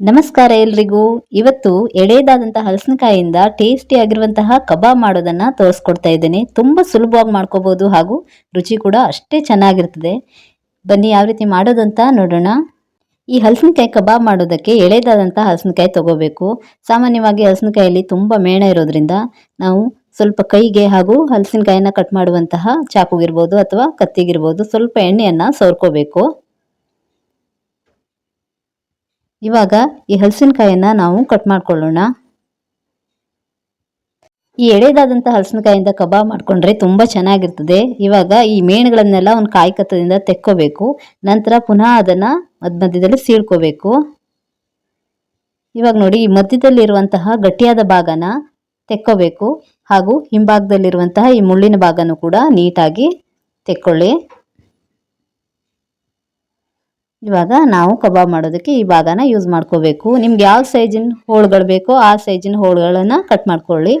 ನಮಸ್ಕಾರ ಎಲ್ರಿಗೂ. ಇವತ್ತು ಎಳೆದಾದಂತಹ ಹಲಸಿನಕಾಯಿಯಿಂದ ಟೇಸ್ಟಿ ಆಗಿರುವಂತಹ ಕಬಾಬ್ ಮಾಡೋದನ್ನ ತೋರಿಸ್ಕೊಡ್ತಾ ಇದ್ದೇನೆ. ತುಂಬಾ ಸುಲಭವಾಗಿ ಮಾಡ್ಕೋಬಹುದು ಹಾಗೂ ರುಚಿ ಕೂಡ ಅಷ್ಟೇ ಚೆನ್ನಾಗಿರ್ತದೆ. ಬನ್ನಿ, ಯಾವ ರೀತಿ ಮಾಡೋದಂತ ನೋಡೋಣ. ಈ ಹಲಸಿನಕಾಯಿ ಕಬಾಬ್ ಮಾಡೋದಕ್ಕೆ ಎಳೆದಾದಂತಹ ಹಲಸಿನಕಾಯಿ ತಗೋಬೇಕು. ಸಾಮಾನ್ಯವಾಗಿ ಹಲಸಿನಕಾಯಿಯಲ್ಲಿ ತುಂಬಾ ಮೇಣ ಇರೋದ್ರಿಂದ ನಾವು ಸ್ವಲ್ಪ ಕೈಗೆ ಹಾಗೂ ಹಲಸಿನಕಾಯಿನ ಕಟ್ ಮಾಡುವಂತಹ ಚಾಕುಗಿರ್ಬೋದು ಅಥವಾ ಕತ್ತಿಗಿರ್ಬೋದು ಸ್ವಲ್ಪ ಎಣ್ಣೆಯನ್ನ ಸೋರ್ಕೋಬೇಕು. ಇವಾಗ ಈ ಹಲಸಿನಕಾಯಿಯನ್ನ ನಾವು ಕಟ್ ಮಾಡ್ಕೊಳ್ಳೋಣ. ಈ ಎಳೆದಾದಂಥ ಹಲಸಿನಕಾಯಿಂದ ಕಬಾಬ್ ಮಾಡ್ಕೊಂಡ್ರೆ ತುಂಬ ಚೆನ್ನಾಗಿರ್ತದೆ. ಇವಾಗ ಈ ಮೇಣಗಳನ್ನೆಲ್ಲ ಒಂದು ಕಾಯಿ ಕತ್ತದಿಂದ ತೆಕ್ಕೋಬೇಕು. ನಂತರ ಪುನಃ ಅದನ್ನ ಮಧ್ಯ ಮಧ್ಯದಲ್ಲಿ ಸೀಳ್ಕೋಬೇಕು. ಇವಾಗ ನೋಡಿ, ಈ ಮಧ್ಯದಲ್ಲಿರುವಂತಹ ಗಟ್ಟಿಯಾದ ಭಾಗನ ತೆಕ್ಕೋಬೇಕು. ಹಾಗೂ ಹಿಂಭಾಗದಲ್ಲಿರುವಂತಹ ಈ ಮುಳ್ಳಿನ ಭಾಗನೂ ಕೂಡ ನೀಟಾಗಿ ತೆಕ್ಕೊಳ್ಳಿ. ಇವಾಗ ನಾವು ಕಬಾಬ್ ಮಾಡೋದಕ್ಕೆ ಈ ಭಾಗನ ಯೂಸ್ ಮಾಡ್ಕೋಬೇಕು. ನಿಮ್ಗೆ ಯಾವ ಸೈಜಿನ ಹೋಳುಗಳು ಬೇಕೋ ಆ ಸೈಜಿನ ಹೋಳುಗಳನ್ನು ಕಟ್ ಮಾಡ್ಕೊಳ್ಳಿ.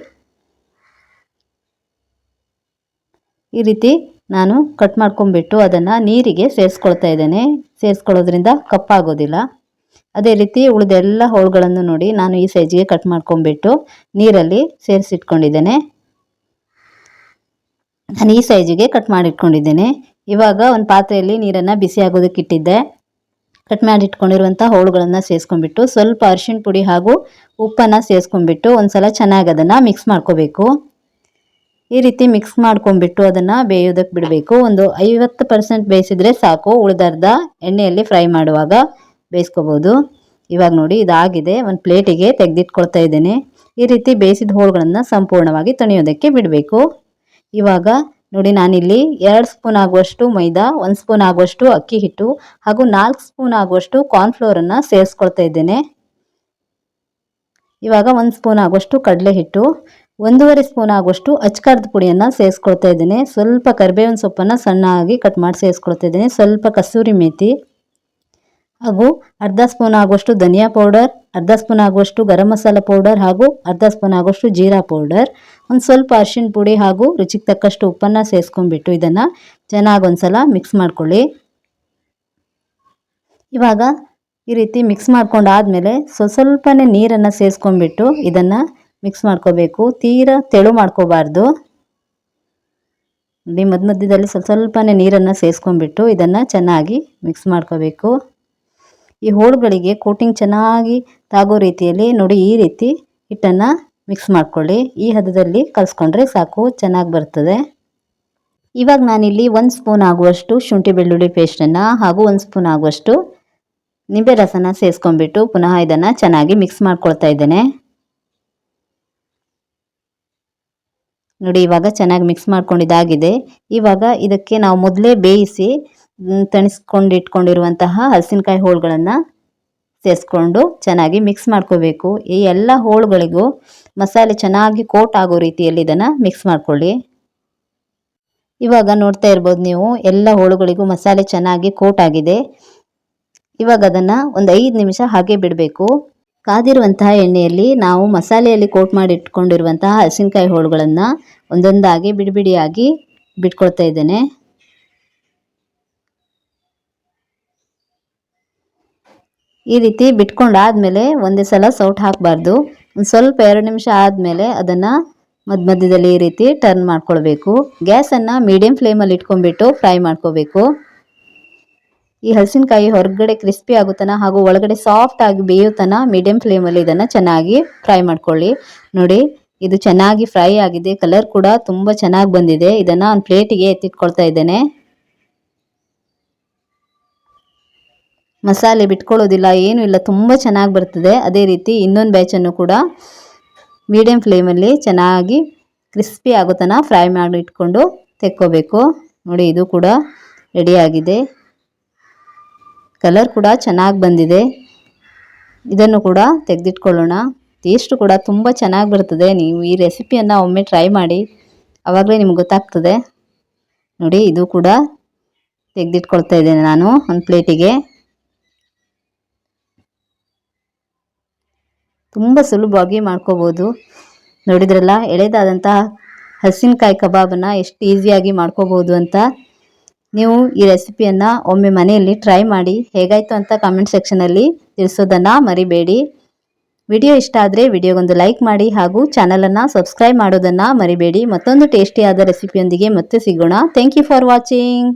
ಈ ರೀತಿ ನಾನು ಕಟ್ ಮಾಡ್ಕೊಂಡ್ಬಿಟ್ಟು ಅದನ್ನು ನೀರಿಗೆ ಸೇರಿಸ್ಕೊಳ್ತಾ ಇದ್ದೇನೆ. ಸೇರಿಸ್ಕೊಳ್ಳೋದ್ರಿಂದ ಕಪ್ಪಾಗೋದಿಲ್ಲ. ಅದೇ ರೀತಿ ಉಳಿದೆಲ್ಲ ಹೋಳುಗಳನ್ನು ನೋಡಿ ನಾನು ಈ ಸೈಜಿಗೆ ಕಟ್ ಮಾಡ್ಕೊಂಡ್ಬಿಟ್ಟು ನೀರಲ್ಲಿ ಸೇರಿಸಿಟ್ಕೊಂಡಿದ್ದೇನೆ. ನಾನು ಈ ಸೈಜಿಗೆ ಕಟ್ ಮಾಡಿಟ್ಕೊಂಡಿದ್ದೇನೆ. ಇವಾಗ ಒಂದು ಪಾತ್ರೆಯಲ್ಲಿ ನೀರನ್ನು ಬಿಸಿ ಆಗೋದಕ್ಕೆ ಇಟ್ಟಿದ್ದೆ. ಕಟ್ ಮಾಡಿ ಇಟ್ಕೊಂಡಿರುವಂಥ ಹೋಳುಗಳನ್ನು ಸೇರಿಸ್ಕೊಂಡ್ಬಿಟ್ಟು ಸ್ವಲ್ಪ ಅರಿಶಿಣ ಪುಡಿ ಹಾಗೂ ಉಪ್ಪನ್ನು ಸೇರಿಸ್ಕೊಂಡ್ಬಿಟ್ಟು ಒಂದ್ಸಲ ಚೆನ್ನಾಗಿ ಅದನ್ನು ಮಿಕ್ಸ್ ಮಾಡ್ಕೋಬೇಕು. ಈ ರೀತಿ ಮಿಕ್ಸ್ ಮಾಡ್ಕೊಂಡ್ಬಿಟ್ಟು ಅದನ್ನು ಬೇಯೋದಕ್ಕೆ ಬಿಡಬೇಕು. ಒಂದು ಐವತ್ತು ಪರ್ಸೆಂಟ್ ಬೇಯಿಸಿದರೆ ಸಾಕು. ಉಳಿದರ್ಧ ಎಣ್ಣೆಯಲ್ಲಿ ಫ್ರೈ ಮಾಡುವಾಗ ಬೇಯಿಸ್ಕೋಬೋದು. ಇವಾಗ ನೋಡಿ ಇದಾಗಿದೆ. ಒಂದು ಪ್ಲೇಟಿಗೆ ತೆಗೆದಿಟ್ಕೊಳ್ತಾ ಇದ್ದೇನೆ. ಈ ರೀತಿ ಬೇಯಿಸಿದ ಹೋಳುಗಳನ್ನು ಸಂಪೂರ್ಣವಾಗಿ ತಣಿಯೋದಕ್ಕೆ ಬಿಡಬೇಕು. ಇವಾಗ ನೋಡಿ ನಾನಿಲ್ಲಿ ಎರಡು ಸ್ಪೂನ್ ಆಗುವಷ್ಟು ಮೈದಾ, ಒಂದು ಸ್ಪೂನ್ ಆಗುವಷ್ಟು ಅಕ್ಕಿ ಹಿಟ್ಟು ಹಾಗೂ ನಾಲ್ಕು ಸ್ಪೂನ್ ಆಗುವಷ್ಟು ಕಾರ್ನ್ಫ್ಲೋರನ್ನು ಸೇರಿಸ್ಕೊಳ್ತಾ ಇದ್ದೇನೆ. ಇವಾಗ ಒಂದು ಸ್ಪೂನ್ ಆಗುವಷ್ಟು ಕಡಲೆ ಹಿಟ್ಟು, ಒಂದೂವರೆ ಸ್ಪೂನ್ ಆಗುವಷ್ಟು ಅಚ್ಕಾರದ ಪುಡಿಯನ್ನು ಸೇರಿಸ್ಕೊಳ್ತಾ ಇದ್ದೇನೆ. ಸ್ವಲ್ಪ ಕರಿಬೇವಿನ ಸೊಪ್ಪನ್ನು ಸಣ್ಣಾಗಿ ಕಟ್ ಮಾಡಿ ಸೇರಿಸ್ಕೊಳ್ತಾ ಇದ್ದೇನೆ. ಸ್ವಲ್ಪ ಕಸೂರಿ ಮೇಥಿ ಹಾಗೂ ಅರ್ಧ ಸ್ಪೂನ್ ಆಗುವಷ್ಟು ಧನಿಯಾ ಪೌಡರ್, ಅರ್ಧ ಸ್ಪೂನ್ ಆಗುವಷ್ಟು ಗರಂ ಮಸಾಲ ಪೌಡರ್ ಹಾಗೂ ಅರ್ಧ ಸ್ಪೂನ್ ಆಗುವಷ್ಟು ಜೀರಾ ಪೌಡರ್. ಒಂದು ಸ್ವಲ್ಪ ಅರಿಶಿಣ ಪುಡಿ ಹಾಗೂ ರುಚಿಗೆ ತಕ್ಕಷ್ಟು ಉಪ್ಪನ್ನು ಸೇರಿಸ್ಕೊಂಡ್ಬಿಟ್ಟು ಇದನ್ನು ಚೆನ್ನಾಗಿ ಒಂದ್ಸಲ ಮಿಕ್ಸ್ ಮಾಡ್ಕೊಳ್ಳಿ. ಇವಾಗ ಈ ರೀತಿ ಮಿಕ್ಸ್ ಮಾಡ್ಕೊಂಡಾದಮೇಲೆ ಸ್ವಲ್ಪ ಸ್ವಲ್ಪನೇ ನೀರನ್ನು ಸೇರಿಸ್ಕೊಂಡ್ಬಿಟ್ಟು ಇದನ್ನು ಮಿಕ್ಸ್ ಮಾಡ್ಕೋಬೇಕು. ತೀರಾ ತೆಳು ಮಾಡ್ಕೋಬಾರ್ದು. ನೋಡಿ ಮಧ್ಯ ಮಧ್ಯದಲ್ಲಿ ಸ್ವಲ್ಪ ಸ್ವಲ್ಪನೇ ನೀರನ್ನು ಸೇರಿಸ್ಕೊಂಡ್ಬಿಟ್ಟು ಇದನ್ನು ಚೆನ್ನಾಗಿ ಮಿಕ್ಸ್ ಮಾಡ್ಕೋಬೇಕು. ಈ ಹೋಳುಗಳಿಗೆ ಕೋಟಿಂಗ್ ಚೆನ್ನಾಗಿ ತಾಗೋ ರೀತಿಯಲ್ಲಿ ನೋಡಿ ಈ ರೀತಿ ಹಿಟ್ಟನ್ನು ಮಿಕ್ಸ್ ಮಾಡ್ಕೊಳ್ಳಿ. ಈ ಹದದಲ್ಲಿ ಕಲಿಸ್ಕೊಂಡ್ರೆ ಸಾಕು, ಚೆನ್ನಾಗಿ ಬರ್ತದೆ. ಇವಾಗ ನಾನಿಲ್ಲಿ ಒಂದು ಸ್ಪೂನ್ ಆಗುವಷ್ಟು ಶುಂಠಿ ಬೆಳ್ಳುಳ್ಳಿ ಪೇಸ್ಟನ್ನು ಹಾಗೂ ಒಂದು ಸ್ಪೂನ್ ಆಗುವಷ್ಟು ನಿಂಬೆ ರಸನ ಸೇರಿಸ್ಕೊಂಡ್ಬಿಟ್ಟು ಪುನಃ ಇದನ್ನು ಚೆನ್ನಾಗಿ ಮಿಕ್ಸ್ ಮಾಡ್ಕೊಳ್ತಾ ಇದ್ದೇನೆ. ನೋಡಿ, ಇವಾಗ ಚೆನ್ನಾಗಿ ಮಿಕ್ಸ್ ಮಾಡ್ಕೊಂಡಿದ್ದಾಗಿದೆ ಇವಾಗ ಇದಕ್ಕೆ ನಾವು ಮೊದಲೇ ಬೇಯಿಸಿ ತಣಿಸ್ಕೊಂಡಿಟ್ಕೊಂಡಿರುವಂತಹ ಹಲಸಿನಕಾಯಿ ಹೋಳುಗಳನ್ನು ಸೇರಿಸ್ಕೊಂಡು ಚೆನ್ನಾಗಿ ಮಿಕ್ಸ್ ಮಾಡ್ಕೋಬೇಕು. ಈ ಎಲ್ಲ ಹೋಳುಗಳಿಗೂ ಮಸಾಲೆ ಚೆನ್ನಾಗಿ ಕೋಟ್ ಆಗೋ ರೀತಿಯಲ್ಲಿ ಇದನ್ನು ಮಿಕ್ಸ್ ಮಾಡ್ಕೊಳ್ಳಿ. ಇವಾಗ ನೋಡ್ತಾ ಇರ್ಬೋದು ನೀವು, ಎಲ್ಲ ಹೋಳುಗಳಿಗೂ ಮಸಾಲೆ ಚೆನ್ನಾಗಿ ಕೋಟ್ ಆಗಿದೆ. ಇವಾಗ ಅದನ್ನು ಒಂದು ಐದು ನಿಮಿಷ ಹಾಗೆ ಬಿಡಬೇಕು. ಕಾದಿರುವಂತಹ ಎಣ್ಣೆಯಲ್ಲಿ ನಾವು ಮಸಾಲೆಯಲ್ಲಿ ಕೋಟ್ ಮಾಡಿ ಇಟ್ಕೊಂಡಿರುವಂತಹ ಹಸಿನಕಾಯಿ ಹೋಳುಗಳನ್ನು ಒಂದೊಂದಾಗಿ ಬಿಡಿಬಿಡಿಯಾಗಿ ಬಿಟ್ಕೊಳ್ತಾ ಇದ್ದೇನೆ. ಈ ರೀತಿ ಬಿಟ್ಕೊಂಡಾದ್ಮೇಲೆ ಒಂದೇ ಸಲ ಸೌಟ್ ಹಾಕಬಾರ್ದು. ಒಂದು ಸ್ವಲ್ಪ ಎರಡು ನಿಮಿಷ ಆದಮೇಲೆ ಅದನ್ನು ಮಧ್ಯ ಮಧ್ಯದಲ್ಲಿ ಈ ರೀತಿ ಟರ್ನ್ ಮಾಡ್ಕೊಳ್ಬೇಕು. ಗ್ಯಾಸನ್ನು ಮೀಡಿಯಂ ಫ್ಲೇಮಲ್ಲಿ ಇಟ್ಕೊಂಡ್ಬಿಟ್ಟು ಫ್ರೈ ಮಾಡ್ಕೋಬೇಕು. ಈ ಹಲಸಿನಕಾಯಿ ಹೊರಗಡೆ ಕ್ರಿಸ್ಪಿ ಆಗುತ್ತಾನ ಹಾಗೂ ಒಳಗಡೆ ಸಾಫ್ಟ್ ಆಗಿ ಬೇಯುತ್ತಾನ ಮೀಡಿಯಂ ಫ್ಲೇಮಲ್ಲಿ ಇದನ್ನು ಚೆನ್ನಾಗಿ ಫ್ರೈ ಮಾಡ್ಕೊಳ್ಳಿ. ನೋಡಿ, ಇದು ಚೆನ್ನಾಗಿ ಫ್ರೈ ಆಗಿದೆ. ಕಲರ್ ಕೂಡ ತುಂಬ ಚೆನ್ನಾಗಿ ಬಂದಿದೆ. ಇದನ್ನು ಒಂದು ಪ್ಲೇಟಿಗೆ ಎತ್ತಿಟ್ಕೊಳ್ತಾ ಇದ್ದೇನೆ. ಮಸಾಲೆ ಬಿಟ್ಕೊಳ್ಳೋದಿಲ್ಲ, ಏನೂ ಇಲ್ಲ, ತುಂಬ ಚೆನ್ನಾಗಿ ಬರ್ತದೆ. ಅದೇ ರೀತಿ ಇನ್ನೊಂದು ಬ್ಯಾಚನ್ನು ಕೂಡ ಮೀಡಿಯಮ್ ಫ್ಲೇಮಲ್ಲಿ ಚೆನ್ನಾಗಿ ಕ್ರಿಸ್ಪಿ ಆಗೋತನ ಫ್ರೈ ಮಾಡಿ ಇಟ್ಕೊಂಡು ತೆಕ್ಕೋಬೇಕು. ನೋಡಿ, ಇದು ಕೂಡ ರೆಡಿಯಾಗಿದೆ ಕಲರ್ ಕೂಡ ಚೆನ್ನಾಗಿ ಬಂದಿದೆ. ಇದನ್ನು ಕೂಡ ತೆಗೆದಿಟ್ಕೊಳ್ಳೋಣ. ಟೇಸ್ಟು ಕೂಡ ತುಂಬ ಚೆನ್ನಾಗಿ ಬರ್ತದೆ. ನೀವು ಈ ರೆಸಿಪಿಯನ್ನು ಒಮ್ಮೆ ಟ್ರೈ ಮಾಡಿ ಆವಾಗಲೇ ನಿಮ್ಗೆ ಗೊತ್ತಾಗ್ತದೆ. ನೋಡಿ, ಇದು ಕೂಡ ತೆಗೆದಿಟ್ಕೊಳ್ತಾ ಇದ್ದೇನೆ ನಾನು ಒಂದು ಪ್ಲೇಟಿಗೆ ತುಂಬ ಸುಲಭವಾಗಿ ಮಾಡ್ಕೋಬೋದು. ನೋಡಿದ್ರಲ್ಲ, ಎಳೆದಾದಂತಹ ಹಸಿನಕಾಯಿ ಕಬಾಬನ್ನು ಎಷ್ಟು ಈಸಿಯಾಗಿ ಮಾಡ್ಕೋಬೋದು ಅಂತ. ನೀವು ಈ ರೆಸಿಪಿಯನ್ನು ಒಮ್ಮೆ ಮನೆಯಲ್ಲಿ ಟ್ರೈ ಮಾಡಿ, ಹೇಗಾಯಿತು ಅಂತ ಕಮೆಂಟ್ ಸೆಕ್ಷನಲ್ಲಿ ತಿಳಿಸೋದನ್ನು ಮರಿಬೇಡಿ. ವಿಡಿಯೋ ಇಷ್ಟ ಆದರೆ ವಿಡಿಯೋಗೊಂದು ಲೈಕ್ ಮಾಡಿ ಹಾಗೂ ಚಾನಲನ್ನು ಸಬ್ಸ್ಕ್ರೈಬ್ ಮಾಡೋದನ್ನು ಮರಿಬೇಡಿ. ಮತ್ತೊಂದು ಟೇಸ್ಟಿಯಾದ ರೆಸಿಪಿಯೊಂದಿಗೆ ಮತ್ತೆ ಸಿಗೋಣ. Thank you for watching